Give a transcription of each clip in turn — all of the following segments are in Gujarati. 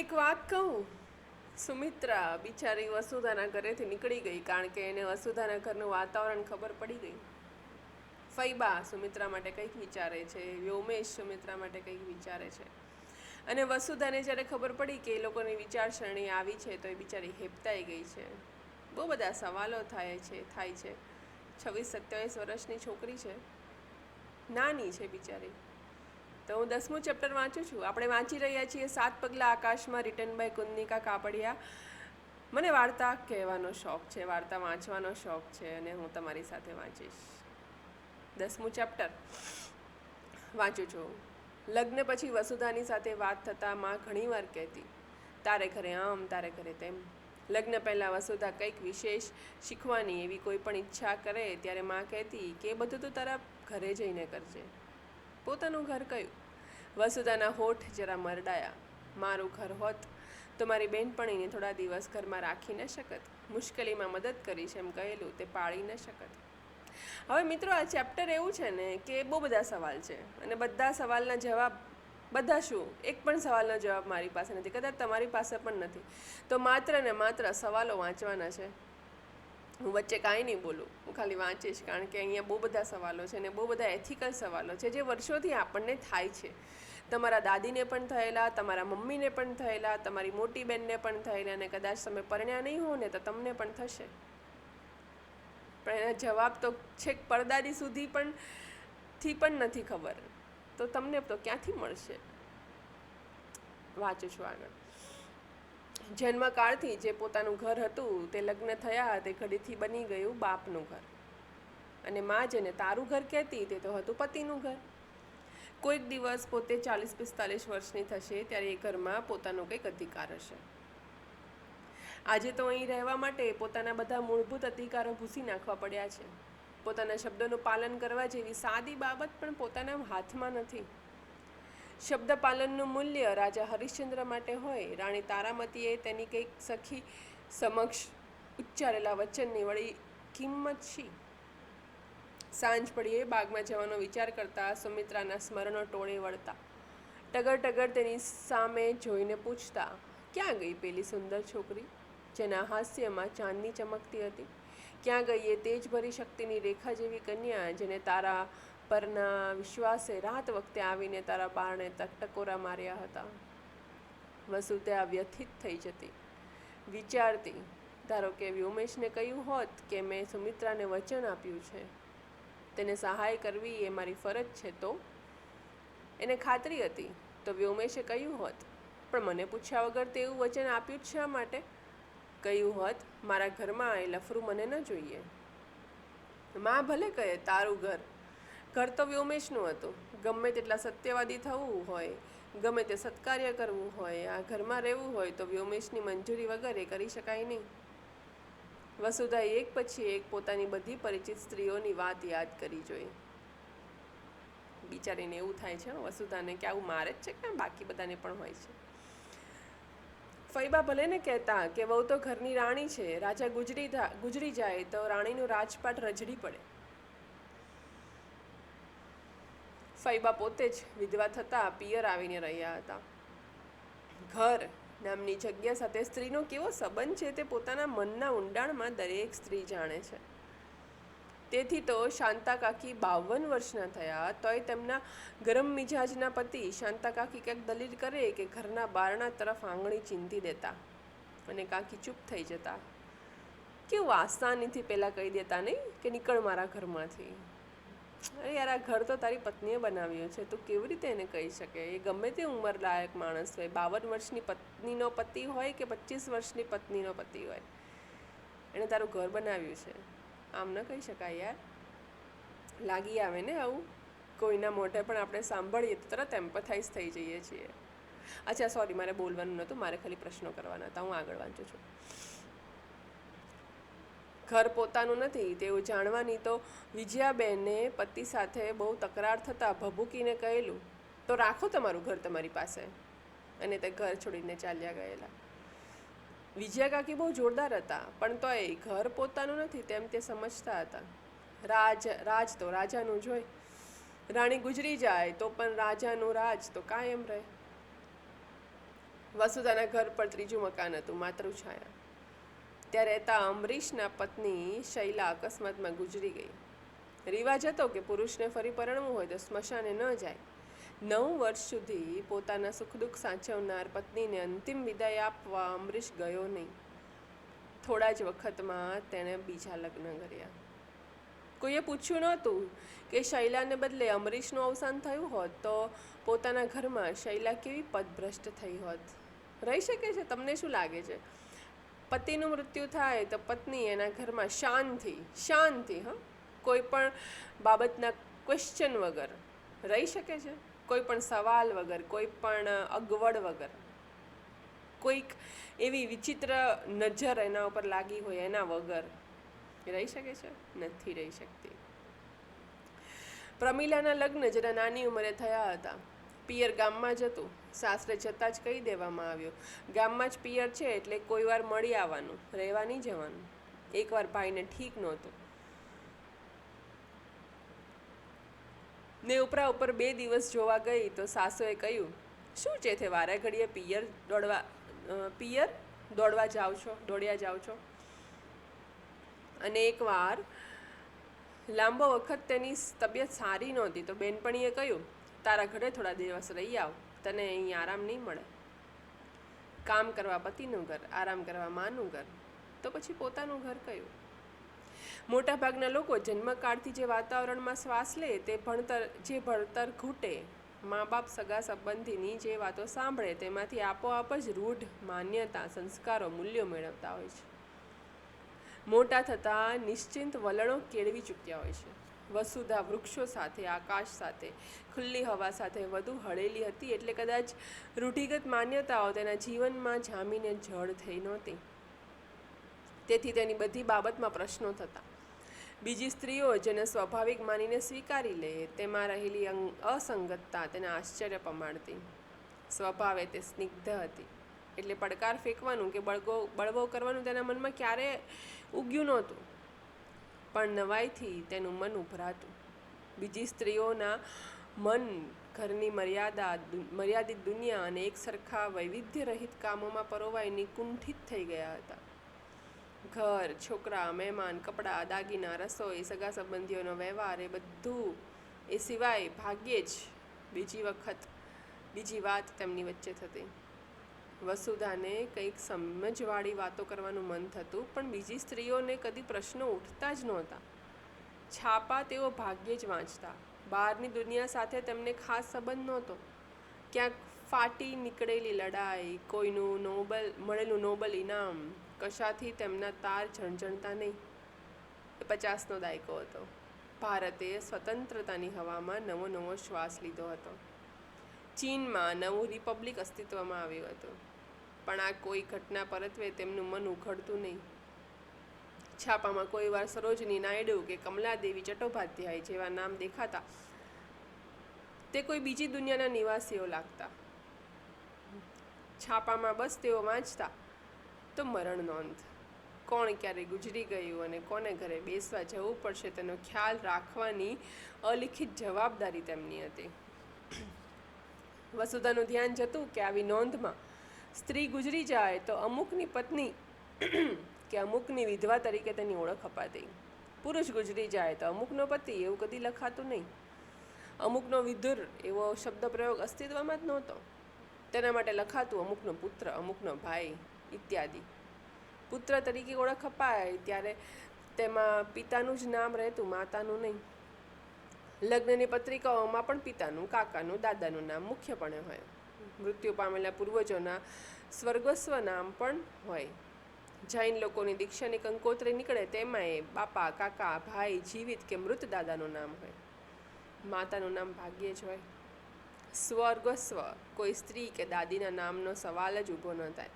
એક વાત કહું? સુમિત્રા બિચારી વસુધાના ઘરેથી નીકળી ગઈ કારણ કે એને વસુધાના ઘરનું વાતાવરણ ખબર પડી ગઈ ફૈબા સુમિત્રા માટે કંઈક વિચારે છે, વ્યોમેશ સુમિત્રા માટે કંઈક વિચારે છે. અને વસુધાને જ્યારે ખબર પડી કે એ લોકોની વિચારસરણી આવી છે તો એ બિચારી હેપતાઈ ગઈ છે. બહુ બધા સવાલો થાય છે થાય છે. છવ્વીસ સત્યાવીસ વર્ષની છોકરી છે. નાની છે બિચારી. તો હું દસમું ચેપ્ટર વાંચું છું. આપણે વાંચી રહ્યા છીએ સાત પગલા આકાશમાં, રિટર્ન બાય કુંદનિકા કાપડિયા. મને વાર્તા કહેવાનો શોખ છે, વાર્તા વાંચવાનો શોખ છે અને હું તમારી સાથે વાંચીશ. દસમું ચેપ્ટર વાંચું છું. લગ્ન પછી વસુધાની સાથે વાત થતાં માં ઘણીવાર કહેતી, તારે ઘરે આમ, તારે ઘરે તેમ. લગ્ન પહેલાં વસુધા કંઈક વિશેષ શીખવાની એવી કોઈ પણ ઈચ્છા કરે ત્યારે માં કહેતી, કે એ બધું તો તારા ઘરે જઈને કરજે. પોતાનું ઘર કયું? વસુધાના હોઠ જરા મરડાયા. મારું ઘર હોત તો મારી બેનપણીને થોડા દિવસ ઘરમાં રાખી ન શકત. મુશ્કેલીમાં મદદ કરીશ એમ કહેલું. તે પાળી ન શકત. હવે મિત્રો, આ ચેપ્ટર એવું છે ને કે બહુ બધા સવાલ છે. અને બધા સવાલના જવાબ, બધા શું? એક પણ સવાલનો જવાબ મારી પાસે નથી. કદાચ તમારી પાસે પણ નથી. તો માત્ર ને માત્ર સવાલો વાંચવાના છે. હું વચ્ચે કાંઈ નહીં બોલું. હું ખાલી વાંચીશ કારણ કે અહીંયા બહુ બધા સવાલો છે અને બહુ બધા એથિકલ સવાલો છે જે વર્ષોથી આપણને થાય છે. તમારા દાદીને પણ થયેલા, તમારા મમ્મીને પણ થયેલા, તમારી મોટી બહેનને પણ થયેલા અને કદાચ તમે પરણ્યા નહીં હો ને તો તમને પણ થશે. પણ એના જવાબ તો છેક પરદાદી સુધી પણ થી પણ નથી ખબર. તો તમને તો ક્યાંથી મળશે? વાંચું છું આગળ. જન્મકાળથી જે પોતાનું ઘર હતું, તે લગ્ન થયા તે ઘડીથી બની ગયું બાપનું ઘર. અને મા જેને તારું ઘર કહેતી, તે તો હતું પતિનું ઘર. કોઈક દિવસ પોતે ચાલીસ પિસ્તાલીસ વર્ષની થશે, ત્યારે એ ઘરમાં પોતાનો કંઈક અધિકાર હશે. આજે તો અહીં રહેવા માટે પોતાના બધા મૂળભૂત અધિકારો ભૂસી નાખવા પડ્યા છે. પોતાના શબ્દોનું પાલન કરવા જેવી સાદી બાબત પણ પોતાના હાથમાં નથી. શબ્દ પાલનનું મૂલ્ય રાજા હરિશ્ચંદ્ર માટે હોય, રાણી તારામતીએ તેની કંઈક સખી સમક્ષ ઉચ્ચારેલા વચનની વળી કિંમત શી? સાંજ પડીએ બાગમાં જવાનો વિચાર કરતા સુમિત્રાના સ્મરણો ટોળે વળતા. ટગર ટગર તેની સામે જોઈને પૂછતા, ક્યાં ગઈ પેલી સુંદર છોકરી? જેના હાસ્યમાં ચાંદની ચમકતી હતી. ક્યાં ગઈ એ તેજભરી શક્તિની રેખા જેવી કન્યા, જેને તારા પરના વિશ્વાસે રાત વખતે આવીને તારા બારણે ટકોરા માર્યા હતા. વસુ ત્યાં વ્યથિત થઈ જતી. વિચારતી, ધારો કે વ્યોમેશને કહ્યું હોત કે મેં સુમિત્રાને વચન આપ્યું છે, તેને સહાય કરવી એ મારી ફરજ છે તો? એને ખાતરી હતી, તો વ્યોમેશે કહ્યું હોત, પણ મને પૂછ્યા વગર તે એવું વચન આપ્યું જ શા માટે? કહ્યું હોત, મારા ઘરમાં એ લફરું મને ન જોઈએ. માં ભલે કહે, તારું ઘર ઘર તો વ્યોમેશનું હતું. ગમે તેટલા સત્યવાદી થવું હોય, ગમે તે સત્કાર્ય કરવું હોય, આ ઘરમાં રહેવું હોય તો વ્યોમેશની મંજૂરી વગર એ કરી શકાય નહીં. વસુધાએ એક પછી એક પોતાની બધી પરિચિત સ્ત્રીઓની વાત યાદ કરી જોઈ. બિચારીને એવું થાય છે વસુધાને કે આવું મારે જ છે કે બાકી બધાને પણ હોય છે? ફૈબા ભલે ને કહેતા કે વહુ તો ઘરની રાણી છે, રાજા ગુજરી ગુજરી જાય તો રાણીનું રાજપાટ રજડી પડે. ફૈબા પોતે જ વિધવા થતાં પિયર આવીને રહ્યા હતા. ઘર નામની જગ્યા સાથે સ્ત્રીનો કેવો સંબંધ છે તે પોતાના મનના ઊંડાણમાં દરેક સ્ત્રી જાણે છે. તેથી તો શાંતા કાકી બાવન વર્ષના થયા, તોય તેમના ગરમ મિજાજના પતિ શાંતા કાકી કંઈક દલીલ કરે કે ઘરના બારણા તરફ આંગળી ચીંધી દેતા અને કાકી ચૂપ થઈ જતા. કેવું આસાનીથી પહેલાં કહી દેતા નહીં કે નીકળ મારા ઘરમાંથી. અરે યાર, આ ઘર તો તારી પત્નીએ બનાવ્યું છે. તું કેવી રીતે એને કહી શકે? એ ગમે તે ઉંમર લાયક માણસ હોય. બાવન વર્ષની પત્નીનો પતિ હોય કે પચીસ વર્ષની પત્નીનો પતિ હોય? એણે તારું ઘર બનાવ્યું છે. આમ ન કહી શકાય યાર. લાગી આવે ને આવું? કોઈના મોઢે પણ આપણે સાંભળીએ તો તરત એમ્પથાઇઝ થઈ જઈએ છીએ. અચ્છા સોરી મારે બોલવાનું નહોતું. મારે ખાલી પ્રશ્નો કરવાના હતા. હું આગળ વાંચું છું. ઘર પોતાનું નથી તેવું જાણવાની તો વિજયાબેને પતિ સાથે બહુ તકરાર થતાં ભભૂકીને કહેલું, તો રાખો તમારું ઘર તમારી પાસે. અને તે ઘર છોડીને ચાલ્યા ગયેલા. વિજયા કાકી બહુ જોરદાર હતા, પણ તોય ઘર પોતાનું નથી તેમ તે સમજતા હતા. રાજ રાજ તો રાજાનું જોઈ રાણી ગુજરી જાય તો પણ રાજાનું રાજ તો કાયમ રહે. વસુધાના ઘર પર ત્રીજું મકાન હતું, માતૃછાયા. ત્યાં રહેતા અમરીશના પત્ની શૈલા અકસ્માતમાં ગુજરી ગઈ. રિવાજ હતો કે પુરુષને ફરી પરણવું હોય તો સ્મશાને ન જાય. નવ વર્ષ સુધી પોતાના સુખ દુઃખ સાચવનાર પત્નીને અંતિમ વિદાય આપવા અમરીશ ગયો નહીં. થોડા જ વખતમાં તેણે બીજા લગ્ન કર્યા. કોઈએ પૂછ્યું નહોતું કે શૈલાને બદલે અમરીશનું અવસાન થયું હોત તો પોતાના ઘરમાં શૈલા કેવી પદભ્રષ્ટ થઈ હોત? રહી શકે છે, તમને શું લાગે છે? પતિનું મૃત્યુ થાય તો પત્ની એના ઘરમાં શાંતિ શાંતિ, હા? કોઈ પણ બાબતના ક્વેશ્ચન વગર રહી શકે છે? કોઈ પણ સવાલ વગર, કોઈ પણ અગવડ વગર? કોઈક એવી વિચિત્ર નજર એના ઉપર લાગી હોય એના વગર રહી શકે છે? નથી રહી શકતી. પ્રમીલાના લગ્ન જરા નાની ઉંમરે થયા હતા. પિયર ગામમાં જ હતું. સાસરે જતાં જ કહી દેવામાં આવ્યું. ગામમાં જ પિયર છે એટલે કોઈ વાર મળી આવવાનું, રહેવા નહીં જવાનું. એકવાર ભાઈને ઠીક નહોતું. ને ઉપરા ઉપર બે દિવસ જોવા ગઈ તો સાસુએ કહ્યું, શું છે તે વારે ઘડીએ પિયર દોડવા પિયર દોડવા જાઓ છો, દોડ્યા જાઓ છો? અને એકવાર લાંબો વખત તેની તબિયત સારી નહોતી તો બેનપણીએ કહ્યું તારા ઘરે થોડા દિવસ રહી આવ. તને અહીં આરામ નહીં મળે. કામ કરવા પતિનું ઘર, આરામ કરવા માનું ઘર. તો પછી પોતાનું ઘર કયું? મોટાભાગના લોકો જન્મકાળથી જે વાતાવરણમાં શ્વાસ લે તે ભણતર, જે ભણતર ઘૂંટે મા બાપ સગા સંબંધીની જે વાતો સાંભળે તેમાંથી આપોઆપ જ રૂઢ, માન્યતા, સંસ્કારો, મૂલ્યો મેળવતા હોય છે. મોટા થતાં નિશ્ચિંત વલણો કેળવી ચૂક્યા હોય છે. વસુધા વૃક્ષો સાથે, આકાશ સાથે, ખુલ્લી હવા સાથે વધુ હળેલી હતી એટલે કદાચ રૂઢિગત માન્યતાઓ તેના જીવનમાં જામીને જળ થઈ નહોતી. તેથી તેની બધી બાબતમાં પ્રશ્નો થતા. બીજી સ્ત્રીઓ જેને સ્વાભાવિક માનીને સ્વીકારી લે, તેમાં રહેલી અસંગતતા તેને આશ્ચર્ય પમાડતી. સ્વભાવે તે સ્નિગ્ધ હતી. એટલે પડકાર ફેંકવાનું કે બળગો, બળવો કરવાનું તેના મનમાં ક્યારે ઉગ્યું નહોતું. પણ નવાઈથી તેનું મન ઉભરાતું. બીજી સ્ત્રીઓના મન, ઘરની મર્યાદા મર્યાદિત દુનિયા અને એક સરખા વૈવિધ્ય રહિત કામોમાં પરોવાઈને કુંઠિત થઈ ગયા હતા. ઘર, છોકરા, મહેમાન, કપડાં, દાગીના, રસોઈ, સગા સંબંધીઓનો વ્યવહાર એ બધું એ સિવાય ભાગ્યે જ બીજી વખત, બીજી વાત તેમની વચ્ચે થતી. વસુધાને કંઈક સમજવાળી વાતો કરવાનું મન થતું, પણ બીજી સ્ત્રીઓને કદી પ્રશ્નો ઉઠતા જ નહોતા. છાપા તેઓ ભાગ્યે જ વાંચતા. બહારની દુનિયા સાથે તેમને ખાસ સંબંધ નહોતો. ક્યાંક ફાટી નીકળેલી લડાઈ, કોઈનું નોબલ, મળેલું નોબલ ઇનામ, કશાથી તેમના તાર ઝણઝણતા નહીં. એ પચાસનો દાયકો હતો. ભારતે સ્વતંત્રતાની હવામાં નવો નવો શ્વાસ લીધો હતો. ચીનમાં નવું રિપબ્લિક અસ્તિત્વમાં આવ્યું હતું. પણ આ કોઈ ઘટના પરત્વે તેમનું મન ઉઘડતું નહીં. છાપામાં કોઈ વાર સરોજની નાયડુ કે કમલાદેવી ચટ્ટોપાધ્યાય જેવા નામ દેખાતા તે કોઈ બીજી દુનિયાના નિવાસીઓ લાગતા. છાપામાં બસ તેઓ વાંચતા, તો મરણ નોંધ. કોણ ક્યારે ગુજરી ગયું અને કોને ઘરે બેસવા જવું પડશે? તેનો ખ્યાલ રાખવાની અલિખિત જવાબદારી તેમની હતી. વસુધાનું ધ્યાન જતું કે આવી નોંધમાં સ્ત્રી ગુજરી જાય તો અમુકની પત્ની કે અમુકની વિધવા તરીકે તેની ઓળખ અપાતી પુરુષ ગુજરી જાય તો અમુકનો પતિ એવું કદી લખાતું નહીં. અમુકનો વિધુર એવો શબ્દ પ્રયોગ અસ્તિત્વમાં જ નહોતો. તેના માટે લખાતું અમુકનો પુત્ર, અમુકનો ભાઈ ઇત્યાદિ. પુત્ર તરીકે ઓળખ અપાય ત્યારે તેમાં પિતાનું જ નામ રહેતું, માતાનું નહીં. લગ્નની પત્રિકાઓમાં પણ પિતાનું, કાકાનું, દાદાનું નામ મુખ્યપણે હોય. મૃત્યુ પામેલા પૂર્વજોના સ્વર્ગસ્વ નામ પણ હોય. જૈન લોકોની દીક્ષાની કંકોત્રી નીકળે તેમાંય બાપા, કાકા, ભાઈ, જીવિત કે મૃત દાદાનું નામ હોય. માતાનું નામ ભાગ્યે જ હોય. સ્વર્ગસ્વ, કોઈ સ્ત્રી કે દાદીના નામનો સવાલ જ ઊભો ન થાય.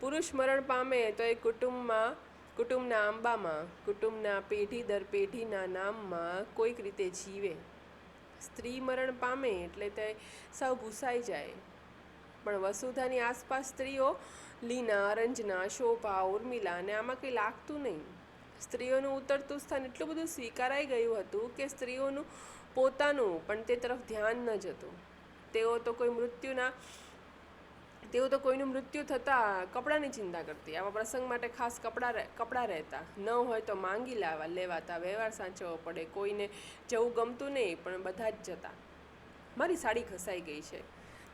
પુરુષ મરણ પામે તો એ કુટુંબમાં કુટુંબના આંબામાં, કુટુંબના પેઢી દર પેઢીના નામમાં કોઈક રીતે જીવે. સ્ત્રી મરણ પામે એટલે તે સૌ ભૂસાઈ જાય. પણ વસુધાની આસપાસ સ્ત્રીઓ લીના, રંજના, શોભા, ઉર્મિલા અને આમાં કંઈ લાગતું નહીં. સ્ત્રીઓનું ઉતરતું સ્થાન એટલું બધું સ્વીકારાઈ ગયું હતું કે સ્ત્રીઓનું પોતાનું પણ તે તરફ ધ્યાન ન જતું. તેઓ તો કોઈ મૃત્યુના તેઓ તો કોઈનું મૃત્યુ થતાં કપડાની ચિંતા કરતી. આવા પ્રસંગ માટે ખાસ કપડાં કપડાં રહેતા. ન હોય તો માંગી લાવવા લેવાતા. વ્યવહાર સાચવવો પડે. કોઈને જવું ગમતું નહીં, પણ બધા જ જતા. મારી સાડી ઘસાઈ ગઈ છે.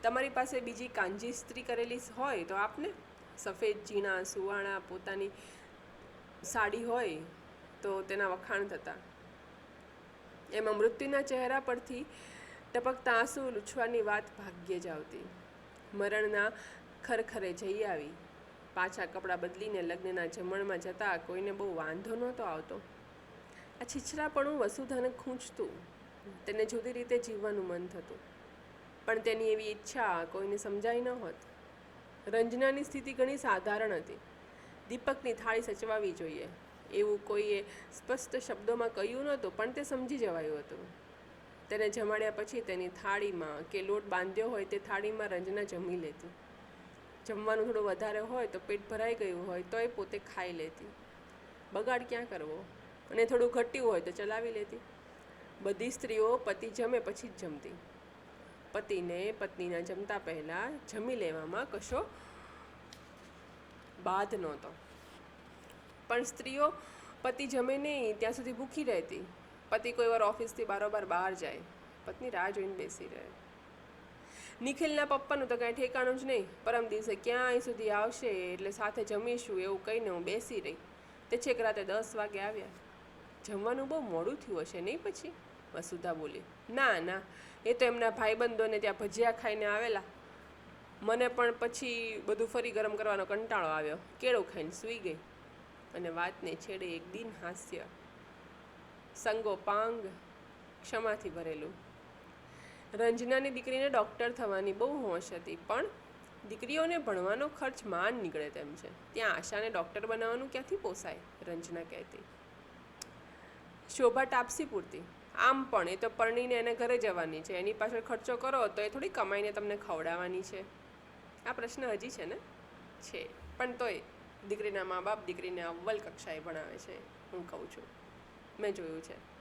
તમારી પાસે બીજી કાંજી સ્ત્રી કરેલી હોય તો આપને? સફેદ ચીણા, સુવાણા, પોતાની સાડી હોય તો તેના વખાણ થતા. એમાં મૃત્યુના ચહેરા પરથી ટપકતા આંસુ લૂછવાની વાત ભાગ્યે જ આવતી. મરણના ખરખરે જઈ આવી. પાછા કપડાં બદલીને લગ્નના જમણમાં જતા કોઈને બહુ વાંધો નહોતો આવતો. આ છીછરાપણું વસુધાને ખૂંચતું. તેને જુદી રીતે જીવવાનું મન થતું. પણ તેની એવી ઈચ્છા કોઈને સમજાઈ ન હોત. રંજનાની સ્થિતિ ઘણી સાધારણ હતી. દીપકની થાળી સચવાવી જોઈએ. એવું કોઈએ સ્પષ્ટ શબ્દોમાં કહ્યું નહોતું, પણ તે સમજી જવાયું હતું. તેને જમાડ્યા પછી તેની થાળીમાં કે લોટ બાંધ્યો હોય તે થાળીમાં રંજના જમી લેતી. જમવાનું થોડું વધારે હોય તો પેટ ભરાઈ ગયું હોય તોય પોતે ખાઈ લેતી. બગાડ ક્યાં કરવો? અને થોડું ઘટ્યું હોય તો ચલાવી લેતી. બધી સ્ત્રીઓ પતિ જમે પછી જ જમતી. પતિને પત્નીના જમતા પહેલાં જમી લેવામાં કશો બાધ નહોતો. પણ સ્ત્રીઓ પતિ જમે નહીં ત્યાં સુધી ભૂખી રહેતી. પતિ કોઈ વાર ઓફિસથી બારોબાર બહાર જાય, પત્ની રાહ જોઈને બેસી રહે. નિખિલના પપ્પાનું તો કાંઈ ઠેકાણું જ નહીં, પરમ દિવસે ક્યાં અહીં સુધી આવશે એટલે સાથે જમીશું એવું કહીને હું બેસી રહી. તે છેક રાતે દસ વાગે આવ્યા. જમવાનું બહુ મોડું થયું હશે નહીં પછી? વસુધા બોલી, ના ના, એ તો એમના ભાઈબંધોને ત્યાં ભજીયા ખાઈને આવેલા. મને પણ પછી બધું ફરી ગરમ કરવાનો કંટાળો આવ્યો. કેળો ખાઈને સૂઈ ગઈ. અને વાતને છેડે એક દિન હાસ્ય સંગો પાંગ ક્ષમાથી ભરેલું. રંજનાની દીકરીને ડૉક્ટર થવાની બહુ હોશ હતી, પણ દીકરીઓને ભણવાનો ખર્ચ માંડ નીકળે તેમ છે. ત્યાં આશાને ડૉક્ટર બનાવવાનું ક્યાંથી પોસાય? રંજના કહેતી. શોભા ટાપસી પૂરતી. આમ પણ એ તો પરણીને એને ઘરે જવાની છે. એની પાછળ ખર્ચો કરો તો એ થોડી કમાઈને તમને ખવડાવવાની છે. આ પ્રશ્ન હજી છે ને? છે. પણ તોય દીકરીના મા બાપ દીકરીને અવ્વલ કક્ષાએ ભણાવે છે, હું કહું છું. મેં જોયું છે.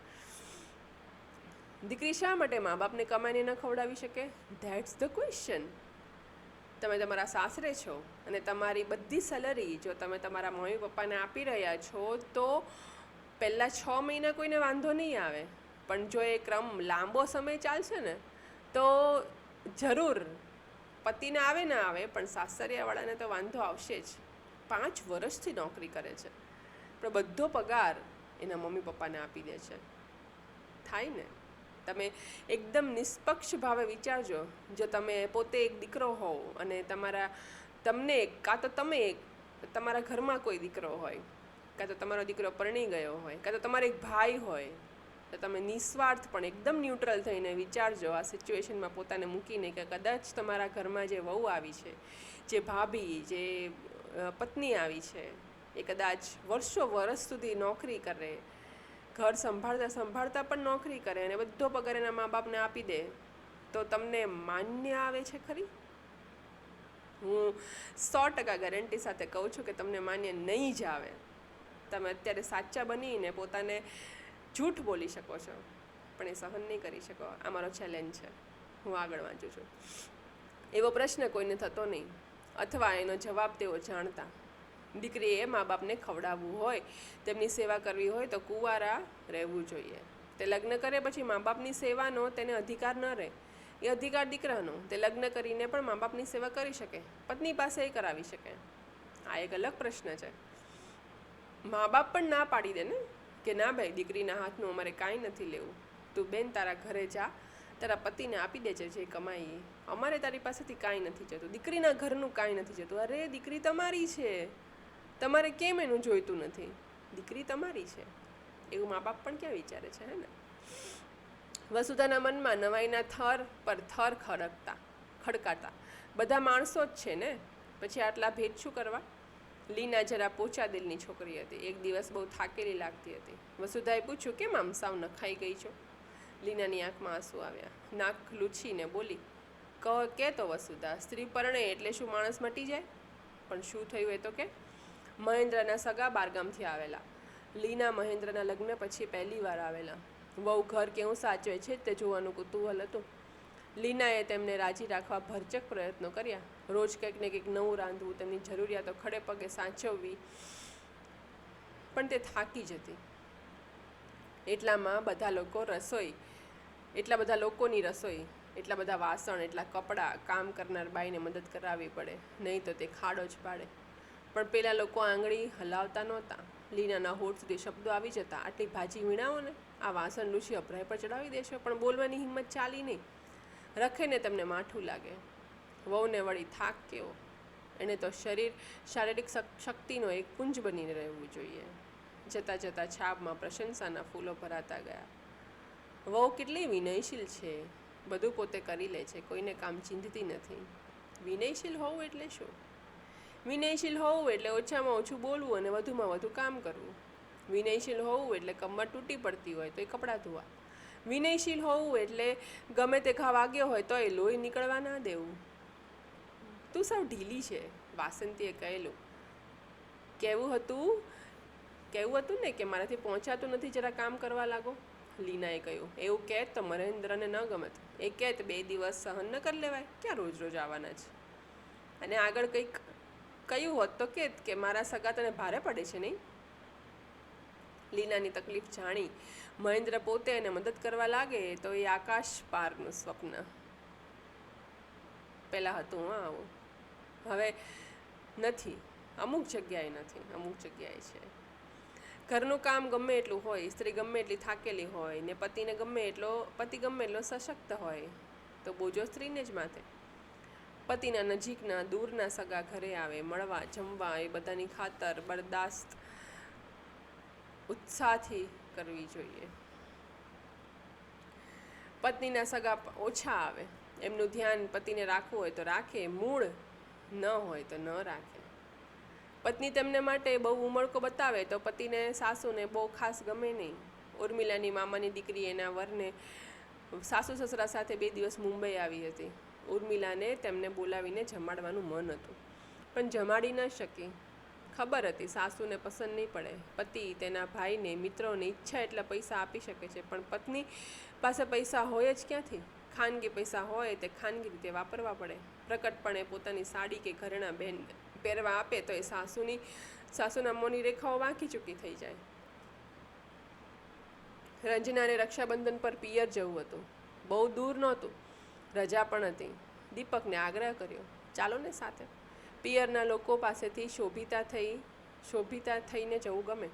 દીકરી શા માટે મા બાપને કમાઈને ન ખવડાવી શકે? ધેટ્સ ધ ક્વેશ્ચન તમે તમારા સાસરે છો અને તમારી બધી સેલરી જો તમે તમારા મમ્મી પપ્પાને આપી રહ્યા છો, તો પહેલાં છ મહિના કોઈને વાંધો નહીં આવે. પણ જો એ ક્રમ લાંબો સમય ચાલશે ને, તો જરૂર પતિને આવે ના આવે, પણ સાસરિયાવાળાને તો વાંધો આવશે જ. પાંચ વર્ષથી નોકરી કરે છે. પણ બધો પગાર એના મમ્મી પપ્પાને આપી દે છે. થાય ને? તમે એકદમ નિષ્પક્ષ ભાવે વિચારજો, જો તમે પોતે એક દીકરો હોવ અને તમારા, તમને કાં તો તમે તમારા ઘરમાં કોઈ દીકરો હોય, કાં તો તમારો દીકરો પરણી ગયો હોય, કાં તો તમારો એક ભાઈ હોય, તો તમે નિસ્વાર્થ પણ એકદમ ન્યુટ્રલ થઈને વિચારજો આ સિચ્યુએશનમાં પોતાને મૂકીને કે કદાચ તમારા ઘરમાં જે વહુ આવી છે, જે ભાભી, જે પત્ની આવી છે એ કદાચ વર્ષો વર્ષ સુધી નોકરી કરે, ઘર સંભાળતા સંભાળતા પણ નોકરી કરે અને બધો પગાર એના મા બાપને આપી દે, તો તમને માન્ય આવે છે ખરી? હું સો ટકા ગેરંટી સાથે કહું છું કે તમને માન્ય નહીં જ આવે. તમે અત્યારે સાચા બનીને પોતાને જૂઠ બોલી શકો છો, પણ એ સહન નહીં કરી શકો. આ મારો ચેલેન્જ છે. હું આગળ વાંચું છું. એવો પ્રશ્ન કોઈને થતો નહીં, અથવા એનો જવાબ તેઓ જાણતા. દીકરીએ મા બાપને ખવડાવવું હોય, તેમની સેવા કરવી હોય તો કુંવારા રહેવું જોઈએ. તે લગ્ન કરે પછી મા બાપની સેવાનો તેને અધિકાર ન રહે. એ અધિકાર દીકરાનો. તે લગ્ન કરીને પણ મા બાપની સેવા કરી શકે, પત્ની પાસે એ કરાવી શકે. આ એક અલગ પ્રશ્ન છે. મા બાપ પણ ના પાડી દે ને? કે ના ભાઈ, દીકરીના હાથનું અમારે કાંઈ નથી લેવું. તું બેન તારા ઘરે જા, તારા પતિને આપી દેજે જે કમાઈ. અમારે તારી પાસેથી કાંઈ નથી જતું. દીકરીના ઘરનું કાંઈ નથી જતું. અરે, દીકરી તમારી છે. તમારે કેમ એનું જોઈતું નથી? દીકરી તમારી છે. એવું મા બાપ પણ ક્યાં વિચારે છે, હે ને? વસુધાના મનમાં નવાઈના થર પર થર ખડકતા, ખડકાતા. બધા માણસો જ છે ને? પછી આટલા ભેદ શું કરવા? લીના જરા પોચા દિલની છોકરી હતી. એક દિવસ બહુ થાકેલી લાગતી હતી. વસુધાએ પૂછ્યું, કેમ આમ સાવ નખાઈ ગઈ છો? લીનાની આંખમાં આંસુ આવ્યા. નાક લૂછીને બોલી, ક, કે તો વસુધા, સ્ત્રી પરણે એટલે શું માણસ મટી જાય? પણ શું થયું એ તો કે? મહેન્દ્રના સગા બારગામથી આવેલા. લીના મહેન્દ્રના લગ્ન પછી પહેલીવાર આવેલા. વહુ ઘર કેવું સાચવે છે તે જોવાનું કુતૂહલ હતું. લીનાએ તેમને રાજી રાખવા ભરચક પ્રયત્નો કર્યા. રોજ કંઈક ને કંઈક નવું રાંધવું, તેમની જરૂરિયાતો ખડે પગે સાચવવી, પણ તે થાકી જતી. એટલામાં બધા લોકો રસોઈ, એટલા બધા લોકોની રસોઈ, એટલા બધા વાસણ, એટલા કપડાં કામ કરનાર બાઈને મદદ કરાવવી પડે, નહીં તો તે ખાડો જ પાડે. પણ પેલા લોકો આંગળી હલાવતા નહોતા. લીનાના હોઠ સુધી શબ્દો આવી જતા. આટલી ભાજી વીણાવો ને આ વાસણ લૂછી અભરાય પર ચડાવી દેશો, પણ બોલવાની હિંમત ચાલી નહીં. રખે ને તમને માઠું લાગે. વહુને વળી થાક કેવો? એને તો શરીર, શારીરિક શક- શક્તિનો એક પુંજ બનીને રહેવું જોઈએ. જતાં જતાં છાપમાં પ્રશંસાના ફૂલો ભરાતા ગયા. વહુ કેટલી વિનયશીલ છે. બધું પોતે કરી લે છે. કોઈને કામ ચીંધતી નથી. વિનયશીલ હોવું એટલે શું? વિનયશીલ હોવું એટલે ઓછામાં ઓછું બોલવું અને વધુમાં વધુ કામ કરવું. વિનયશીલ હોવું એટલે કમર તૂટી પડતી હોય તો એ કપડાં ધોવા. વિનયશીલ હોવું એટલે ગમે તે ઘા વાગ્યો હોય તો એ લોહી નીકળવા ના દેવું. તું સાવ ઢીલી છે, વાસંતીએ કહેલું. કેવું હતું? કેવું હતું ને કે મારાથી પહોંચાતું નથી, જરા કામ કરવા લાગો? લીનાએ કહ્યું. એવું કહેત તો મહેન્દ્રને ન ગમત. એ કહેત, બે દિવસ સહન ન કરી લેવાય. ક્યાં રોજ રોજ આવવાના છે? અને આગળ કંઈક કહ્યું હોત તો કેત કે મારા સગા તને ભારે પડે છે નહીં? લીનાની તકલીફ જાણી મહેન્દ્ર પોતે એને મદદ કરવા લાગે તો એ આકાશ પારનું સ્વપ્ન. પહેલાં હતું, હા, આવું. હવે નથી. અમુક જગ્યાએ નથી. અમુક જગ્યાએ છે. ઘરનું કામ ગમે એટલું હોય, સ્ત્રી ગમે એટલી થાકેલી હોય ને પતિને ગમે એટલો, પતિ ગમે એટલો સશક્ત હોય, તો બોજો સ્ત્રીને જ માથે. પતિના નજીકના દૂરના સગા ઘરે આવે, મળવા, જમવા એ બધાની ખાતર બરદાસ્ત ઉત્સાહથી કરવી જોઈએ. પત્નીના સગા ઓછા આવે, એમનું ધ્યાન પતિને રાખવું હોય તો રાખે, મૂળ ન હોય તો ન રાખે. પત્ની તેમને માટે બહુ ઉમળકો બતાવે તો પતિને, સાસુને બહુ ખાસ ગમે નહીં. ઉર્મિલાની મામાની દીકરી એના વરને સાસુ સસરા સાથે બે દિવસ મુંબઈ આવી હતી. ઉર્મિલાને તેમને બોલાવીને જમાડવાનું મન હતું. પણ જમાડી ન શકી. ખબર હતી સાસુને પસંદ નહીં પડે. પતિ તેના ભાઈને મિત્રોને ઈચ્છા એટલા પૈસા આપી શકે છે, પણ પત્ની પાસે પૈસા હોય જ ક્યાંથી? ખાનગી પૈસા હોય તે ખાનગી રીતે વાપરવા પડે. પ્રકટપણે પોતાની સાડી કે ઘરેણાં બેન પહેરવા આપે તો એ સાસુની, સાસુના મોની રેખાઓ વાંકી ચૂકી થઈ જાય. રંજનાને રક્ષાબંધન પર પિયર જવું હતું. બહુ દૂર નહોતું. રજા પણ હતી. દીપકને આગ્રહ કર્યો, ચાલો ને સાથે. પિયરના લોકો પાસેથી શોભિતા થઈ, શોભિતા થઈને જવું ગમે.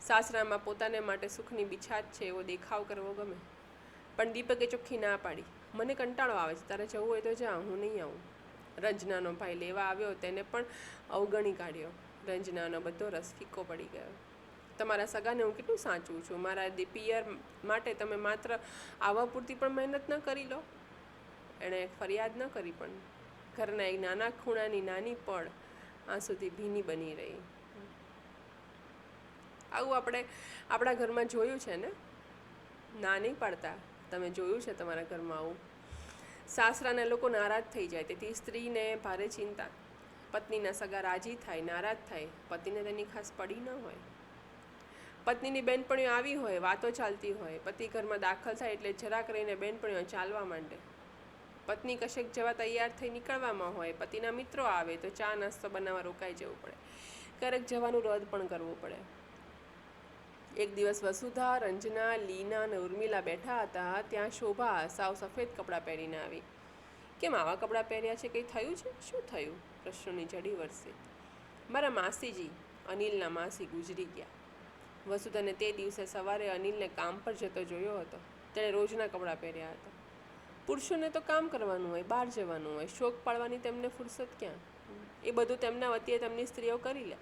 સાસરામાં પોતાને માટે સુખની બિછાત છે એવો દેખાવ કરવો ગમે. પણ દીપકે ચોખ્ખી ના પાડી. મને કંટાળો આવે છે, તારે જવું હોય તો જા, હું નહીં આવું. રંજનાનો ભાઈ લેવા આવ્યો, તેને પણ અવગણી કાઢ્યો. રંજનાનો બધો રસ ફીકો પડી ગયો. તમારા સગાને હું કેટલું સાચું છું? મારા પિયર માટે તમે માત્ર આવવા પૂરતી પણ મહેનત ન કરી લો. એણે ફરિયાદ ન કરી, પણ ઘરના એક નાના ખૂણાની નાની પળ આ સુધી ભીની બની રહી. આવું આપણે આપણા ઘરમાં જોયું છે ને? ના નહીં પાડતા. તમે જોયું છે તમારા ઘરમાં આવું? સાસરાના લોકો નારાજ થઈ જાય, તેથી સ્ત્રીને ભારે ચિંતા. પત્નીના સગા રાજી થાય, નારાજ થાય. પતિને તેની ખાસ પડી ન હોય. પત્નીની બેનપણીઓ આવી હોય, વાતો ચાલતી હોય. પતિ ઘરમાં દાખલ થાય એટલે જરાક રહીને બેનપણીઓ ચાલવા માંડે. પત્ની કશેક જવા તૈયાર થઈ નીકળવામાં હોય, પતિના મિત્રો આવે તો ચા, નાસ્તો બનાવવા રોકાઈ જવું પડે. ક્યારેક જવાનું રદ પણ કરવું પડે. એક દિવસ વસુધા, રંજના, લીના અને ઉર્મિલા બેઠા હતા, ત્યાં શોભા સાવ સફેદ કપડાં પહેરીને આવી. કેમ આવા કપડાં પહેર્યા છે? કંઈ થયું છે? શું થયું? પ્રશ્નોની જડી વરસે. મારા માસીજી, અનિલના માસી ગુજરી ગયા. વસુધાને તે દિવસે સવારે અનિલને કામ પર જતો જોયો હતો. તેણે રોજના કપડાં પહેર્યા હતા. પુરુષોને તો કામ કરવાનું હોય, બહાર જવાનું હોય શોક પાડવાની તેમને ફુરસત ક્યાં? એ બધું તેમના વતીએ તેમની સ્ત્રીઓ કરી લે.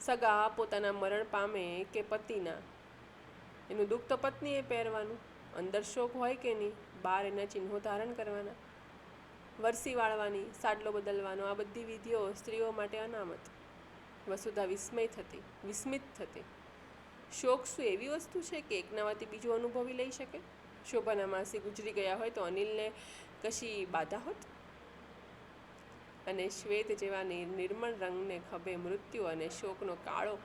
સગા પોતાના મરણ પામે કે પતિના. એનું દુઃખ તો પત્નીએ પહેરવાનું. અંદર શોક હોય કે નહીં, બહાર એના ચિહ્નો ધારણ કરવાના. વરસી વાળવાની, સાડલો બદલવાનો, આ બધી વિધિઓ સ્ત્રીઓ માટે અનામત. વસુધા વિસ્મય થતી, વિસ્મિત થતી. શોક શું એવી વસ્તુ છે કે એકનામાંથી બીજું અનુભવી લઈ શકે? શોભાના માસી ગુજરી ગયા હોય તો અનિલને કશી બાધા હોત? અને શ્વેત જેવા નિર- નિર્મળ રંગને ખભે મૃત્યુ અને શોકનો કાળો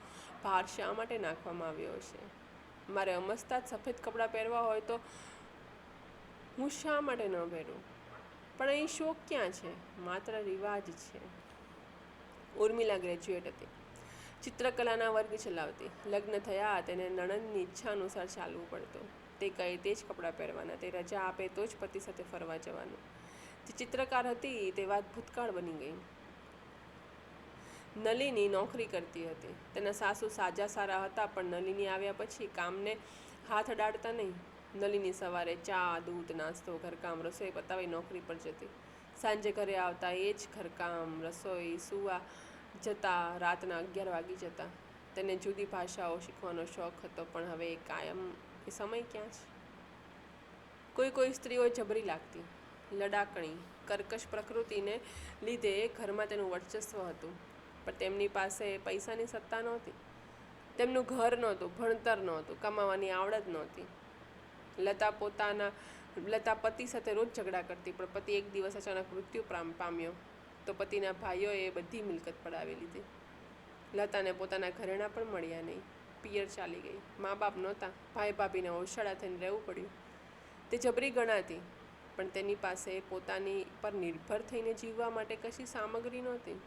ભાર શા માટે નાખવામાં આવ્યો હશે? મારે અમસ્તા સફેદ કપડાં પહેરવા હોય તો હું શા માટે ન પહેરું? પણ અહીં શોક ક્યાં છે? માત્ર રિવાજ છે. ઉર્મિલા ગ્રેજ્યુએટ હતી. ચિત્રકલાના વર્ગ ચલાવતી. લગ્ન થયા તેને નણંદની ઈચ્છા અનુસાર ચાલવું પડતું. તે કહે તે જ કપડાં પહેરવાના, તે રજા આપે તો જ પતિ સાથે ફરવા જવાનું. જે ચિત્રકાર હતી તે વાત ભૂતકાળ બની ગઈ. નલિની નોકરી કરતી હતી. તેના સાસુ સાજા સારા હતા, પણ નલિની આવ્યા પછી કામને હાથ અડાડતા નહીં. નલિની સવારે ચા, દૂધ, નાસ્તો, ઘરકામ, રસોઈ પતાવી નોકરી પર જતી. સાંજે ઘરે આવતા એ જ ઘરકામ, રસોઈ, સુવા જતા રાતના અગિયાર વાગી જતા. તેને જુદી ભાષાઓ શીખવાનો શોખ હતો, પણ હવે કાયમ એ સમય ક્યાં છે? કોઈ કોઈ સ્ત્રીઓ જબરી લાગતી, લડાકણી, કર્કશ પ્રકૃતિને લીધે ઘરમાં તેનું વર્ચસ્વ હતું. પણ તેમની પાસે પૈસાની સત્તા નહોતી. તેમનું ઘર નહોતું, ભણતર નહોતું, કમાવાની આવડત નહોતી. લતા પોતાના, લતા પતિ સાથે રોજ ઝઘડા કરતી, પણ પતિ એક દિવસ અચાનક મૃત્યુ પામ- પામ્યો. તો પતિના ભાઈઓએ બધી મિલકત પડાવી લીધી. લતાને પોતાના ઘરેણાં પણ મળ્યા નહીં. પિયર ચાલી ગઈ. મા બાપ નહોતા. ભાઈ ભાભીને ઓછાળા થઈને રહેવું પડ્યું. તે જબરી ગણાતી, પણ તેની પાસે પોતાની પર નિર્ભર થઈને જીવવા માટે કશી સામગ્રી નહોતી.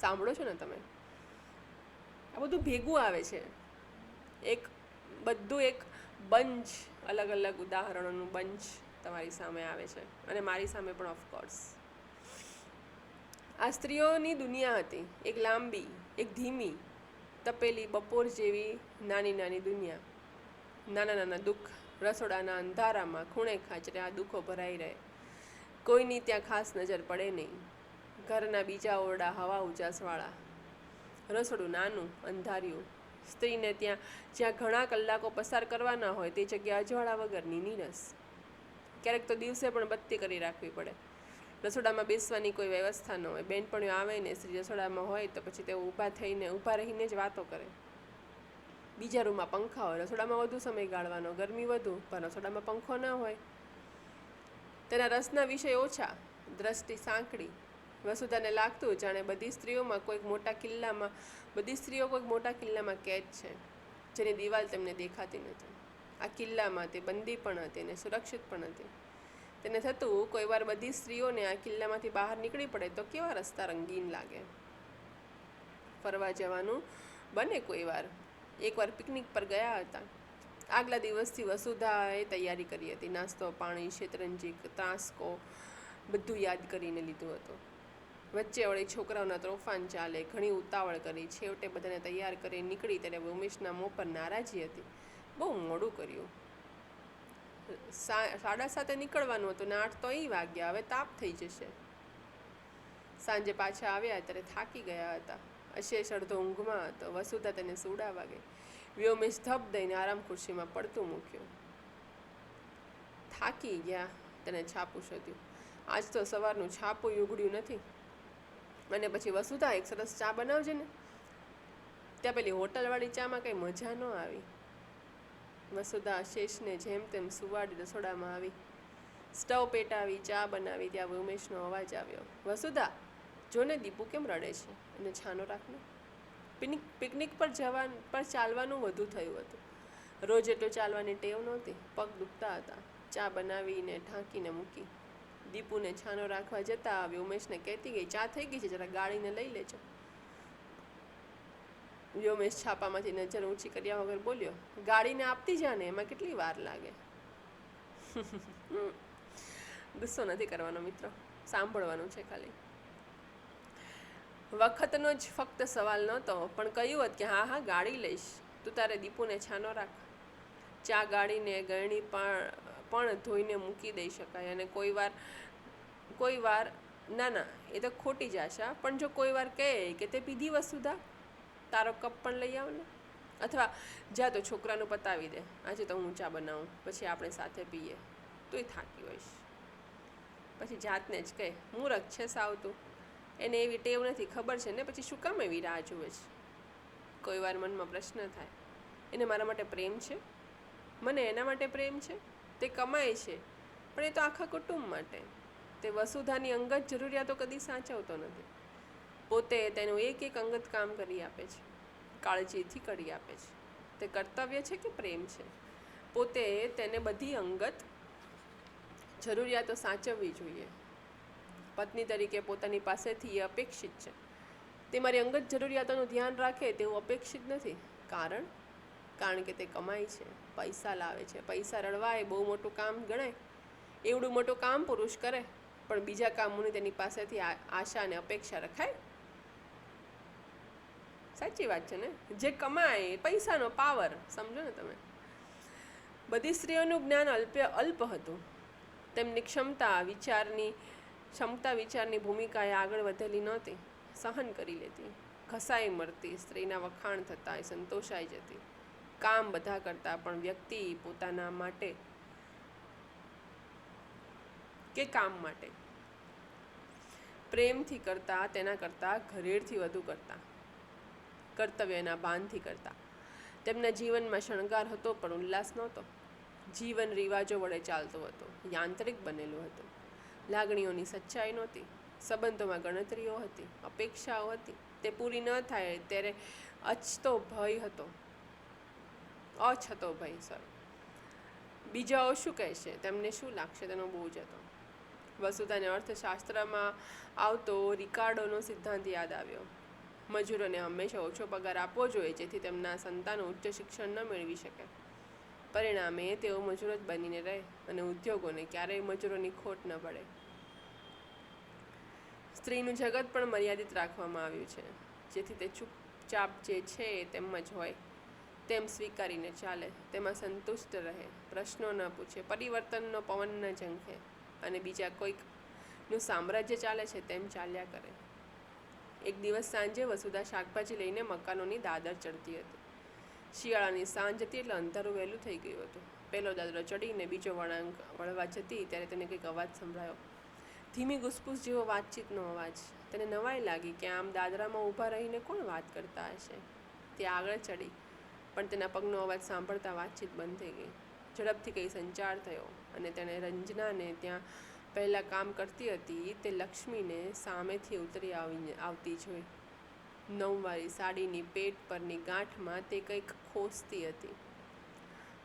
સાંભળો છો ને તમે? આ બધું ભેગું આવે છે. એક, બધું એક બંચ અલગ અલગ ઉદાહરણોનું બંચ તમારી સામે આવે છે. અને મારી સામે પણ ઓફકોર્સ આ સ્ત્રીઓની દુનિયા હતી. એક લાંબી, એક ધીમી તપેલી બપોર જેવી નાની નાની દુનિયા. નાના નાના દુઃખ રસોડાના અંધારામાં ખૂણે ખાંચરે આ દુઃખો ભરાઈ રહે. કોઈની ત્યાં ખાસ નજર પડે નહીં. ઘરના બીજા ઓરડા હવા ઉજાસવાળા. રસોડું નાનું, અંધાર્યું. સ્ત્રીને ત્યાં જ્યાં ઘણા કલાકો પસાર કરવાના હોય તે જગ્યા અજવાળા વગરની નીરસ. ક્યારેક તો દિવસે પણ બત્તી કરી રાખવી પડે. રસોડામાં બેસવાની કોઈ વ્યવસ્થા ન હોય. બેનપણીઓ આવે ને, સ્ત્રી રસોડામાં હોય તો પછી તેઓ ઊભા થઈને, ઊભા રહીને જ વાતો કરે. બીજા રૂમમાં પંખા હોય, રસોડામાં વધુ સમય ગાળવાનો, ગરમી વધુ, પણ રસોડામાં પંખો ન હોય. તેના રસના વિષય ઓછા, દ્રષ્ટિ સાંકડી. વસુધાને લાગતું જાણે બધી સ્ત્રીઓમાં કોઈક મોટા કિલ્લામાં, બધી સ્ત્રીઓ કોઈક મોટા કિલ્લામાં કેદ છે, જેની દિવાલ તેમને દેખાતી નથી. આ કિલ્લામાં તે બંદી પણ હતી અને સુરક્ષિત પણ હતી. તેને થતું કોઈ વાર બધી સ્ત્રીઓને આ કિલ્લામાંથી બહાર નીકળી પડે તો કેવા રસ્તા રંગીન લાગે? ફરવા જવાનું બને કોઈ વાર એકવાર પિકનિક પર ગયા હતા. આગલા દિવસથી વસુધાએ તૈયારી કરી હતી. નાસ્તો, પાણી, શેતરંજી ત્રાસકો બધું યાદ કરીને લીધું હતું. વચ્ચે વળી છોકરાઓના તોફાન ચાલે, ઘણી ઉતાવળ કરી. છેવટે બધાને તૈયાર કરી નીકળી ત્યારે ઉમેશના મોં પર નારાજી હતી. બહુ મોડું કર્યું. સાડા સાતે નીકળવાનું હતું ને આઠ તો અહીં વાગ્યા, હવે તાપ થઈ જશે. સાંજે પાછા આવ્યા ત્યારે થાકી ગયા હતા. અશેષ અડધો ઊંઘમાં હતો, વસુધા તેને સુડાવા ગઈ. વ્યોમે ધબ દઈને આરામ ખુરશીમાં પડતું મૂક્યું. થાકી ગયા, તેને છાપું શોધ્યું. આજ તો સવારનું છાપું ઉઘડ્યું નથી. અને પછી વસુધા એક સરસ ચા બનાવજે ને. ત્યાં પેલી હોટલવાળી ચામાં કંઈ મજા ન આવી. વસુધા શેષને જેમ તેમ સુવાડી રસોડામાં આવી. સ્ટવ પેટાવી, ચા બનાવી, ત્યાં ઉમેશનો અવાજ આવ્યો. વસુધા, જોને દીપુ કેમ રડે છે? એને છાનો રાખને. પિકનિક પિકનિક પર જવા પર ચાલવાનું વધુ થયું હતું. રોજ એટલું ચાલવાની ટેવ નહોતી. પગ દુખતા હતા. ચા બનાવીને ઢાંકીને મૂકી. દીપુને છાનો રાખવા જતા આવી. ઉમેશને કહેતી ગઈ, ચા થઈ ગઈ છે, જરા ગાળીને લઈ લેજો. વ્યોમેશ છાપામાંથી નજર ઊંચી કર્યા વગર બોલ્યો, ગાડીને આપતી જાને એમાં કેટલી વાર લાગે? ગુસ્સો નથી કરવાનો મિત્રો, સાંભળવાનું છે ખાલી. વખતનો જ ફક્ત સવાલ નહોતો, પણ કહ્યું હોત કે, હા હા, ગાડી લઈશ, તું તારે દીપુને છાનો રાખ. ચા ગાળીને ગળણી પણ પણ ધોઈને મૂકી દઈ શકાય અને કોઈ વાર કોઈ વાર, ના ના, એ તો ખોટી જ આશા, પણ જો કોઈ વાર કહે કે તે પીધી વસુધા તારો કપ પણ લઈ આવ ને. અથવા જા તો છોકરાનું પતાવી દે. આજે તો હું ચા બનાવું. પછી આપણે સાથે પીએ. તોય થાકી હોઈશ. પછી જાતને જ કહે, મૂરખ છે સાવ તું. એને એવી ટેવ નથી, ખબર છે ને? પછી શું કામ એવી રાહ જુએ છે? કોઈ વાર મનમાં પ્રશ્ન થાય, એને મારા માટે પ્રેમ છે? મને એના માટે પ્રેમ છે? તે કમાય છે? પણ એ તો આખા કુટુંબ માટે. તે વસુધાની અંગત જરૂરિયાતો કદી સાચવતો નથી. પોતે તેનું એક એક અંગત કામ કરી આપે છે. કાળજીથી કરી આપે છે. તે કર્તવ્ય છે કે પ્રેમ છે? પોતે તેને બધી અંગત જરૂરિયાતો સાચવવી જોઈએ. પત્ની તરીકે પોતાની પાસેથી એ અપેક્ષિત છે. તે મારી અંગત જરૂરિયાતોનું ધ્યાન રાખે તેવું અપેક્ષિત નથી. કારણ? કારણ કે તે કમાય છે, પૈસા લાવે છે, પૈસા રળવા એ બહુ મોટું કામ ગણાય. એવડું મોટું કામ પુરુષ કરે, પણ બીજા કામોની તેની પાસેથી આશા અને અપેક્ષા રખાય સાચી વાત છે ને? જે કમાય પૈસાનો પાવર સમજો ને તમે? બધી સ્ત્રીઓનું જ્ઞાન અલ્પ અલ્પ હતું. તેમની ક્ષમતા, વિચારની ક્ષમતા વિચારની ભૂમિકાએ આગળ વધેલી નહોતી. સહન કરી લેતી. ઘસાઈ મરતી, સ્ત્રીના વખાણ થતા, એ સંતોષાઈ જતી. કામ બધા કરતા, પણ વ્યક્તિ પોતાના માટે કે કામ માટે? પ્રેમથી કરતા, તેના કરતાં, ઘરેડથી વધુ કરતા. કર્તવ્યના ભાનથી કરતા. તેમના જીવનમાં શણગાર હતો પણ ઉલ્લાસ નહોતો. જીવન રિવાજો વડે ચાલતો હતો, યાંત્રિક બનેલું હતું. લાગણીઓની સચ્ચાઈ નહોતી, સંબંધોમાં ગણતરીઓ હતી, અપેક્ષાઓ હતી. તે પૂરી ન થાય ત્યારે અચતો ભય હતો. અછ હતો ભય સર બીજાઓ શું કહેશે? તેમને શું લાગશે? તેનો બહુ જ હતો. વસુધાને અર્થશાસ્ત્રમાં આવતો રિકાર્ડોનો સિદ્ધાંત યાદ આવ્યો. મજૂરોને હંમેશા ઓછો પગાર આપવો જોઈએ જેથી તેમના સંતાનો ઉચ્ચ શિક્ષણ ન મેળવી શકે. પરિણામે તેઓ મજૂરો જ બનીને રહે અને ઉદ્યોગોને ક્યારેય મજૂરોની ખોટ ન પડે. સ્ત્રીનું જગત પણ મર્યાદિત રાખવામાં આવ્યું છે. જેથી તે ચૂપચાપ જે છે તેમ જ હોય, તેમ સ્વીકારીને ચાલે, તેમાં સંતુષ્ટ રહે, પ્રશ્નો ન પૂછે, પરિવર્તનનો પવન ન ઝંખે અને બીજા કોઈકનું સામ્રાજ્ય ચાલે છે તેમ ચાલ્યા કરે. એક દિવસ સાંજે વસુધા શાકભાજી લઈને મકાનોની દાદર ચડતી હતી. શિયાળાની સાંજ હતી એટલે અંધારું વહેલું થઈ ગયું હતું. પહેલો દાદરો ચડીને બીજો વળાંક વળવા જતી ત્યારે તેને કંઈક અવાજ સંભળાયો. ધીમી ગુસપુસ જેવો વાતચીતનો અવાજ. તેને નવાઈ લાગી કે આમ દાદરામાં ઊભા રહીને કોણ વાત કરતા હશે? તે આગળ ચડી, પણ તેના પગનો અવાજ સાંભળતા વાતચીત બંધ થઈ ગઈ. ઝડપથી કંઈ સંચાર થયો અને તેણે રંજનાને ત્યાં પહેલાં કામ કરતી હતી તે લક્ષ્મીને સામેથી ઉતરી આવીને આવતી જોઈ. નવવારી સાડીની પેટ પરની ગાંઠમાં તે કંઈક ખોસતી હતી.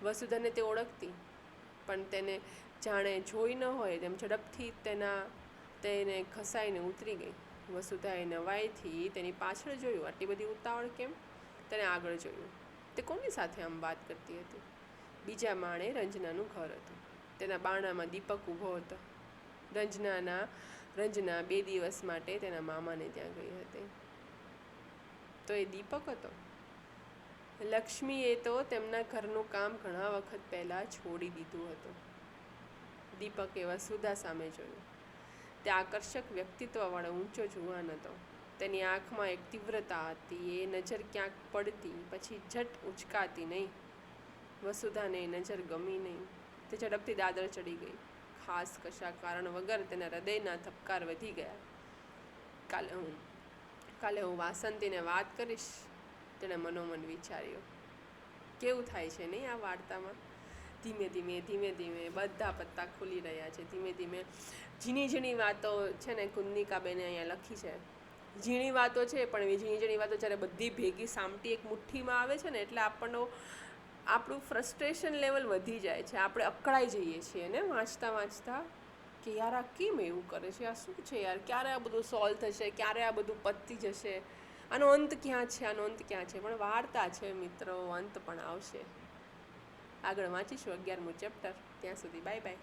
વસુધાને તે ઓળખતી, પણ તેને જાણે જોઈ ન હોય તેમ ઝડપથી તેના, તેને ખસાઈને ઉતરી ગઈ. વસુધાએ નવાઈથી તેની પાછળ જોયું, આટલી બધી ઉતાવળ કેમ? તેને આગળ જોયું. તે કોની સાથે આમ વાત કરતી હતી? બીજા માણે રંજનાનું ઘર હતું. તેના બારણામાં દીપક ઊભો હતો. રંજનાના, રંજના બે દિવસ માટે તેના મામાને ત્યાં ગઈ હતી. તો એ દીપક હતો. લક્ષ્મીએ તો તેમના ઘરનું કામ ઘણા વખત પહેલાં છોડી દીધું હતું. દીપકે વસુધા સામે જોયું. તે આકર્ષક વ્યક્તિત્વવાળો ઊંચો જુવાન હતો. તેની આંખમાં એક તીવ્રતા હતી, એ નજર ક્યાંક પડતી, પછી ઝટ ઉચકાતી નહીં. વસુધાને નજર ગમી નહીં. તે ઝડપથી દાદર ચડી ગઈ. ખાસ કશા કારણ વગર તેના હૃદયના ધબકાર વધી ગયા. કાલે હું કાલે હું વાસંતીને વાત કરીશ, તેણે મનોમન વિચાર્યું. કેવું થાય છે નહીં આ વાર્તામાં? ધીમે ધીમે ધીમે ધીમે બધા પત્તા ખુલી રહ્યા છે. ધીમે ધીમે ઝીણી ઝીણી વાતો છે ને કુંદનિકાબેને અહીંયા લખી છે. ઝીણી વાતો છે, પણ એ ઝીણી ઝીણી વાતો જ્યારે બધી ભેગી સામટી એક મુઠ્ઠીમાં આવે છે ને, એટલે આપણને આપણું ફ્રસ્ટ્રેશન લેવલ વધી જાય છે. આપણે અકળાઈ જઈએ છીએ ને વાંચતા વાંચતા કે યાર આ કેમ એવું કરે છે? આ શું છે યાર? ક્યારે આ બધું સોલ્વ થશે? ક્યારે આ બધું પતી જશે? આનો અંત ક્યાં છે? આનો અંત ક્યાં છે? પણ વાર્તા છે મિત્રો, અંત પણ આવશે. આગળ વાંચીશું અગિયારમું ચેપ્ટર ત્યાં સુધી બાય બાય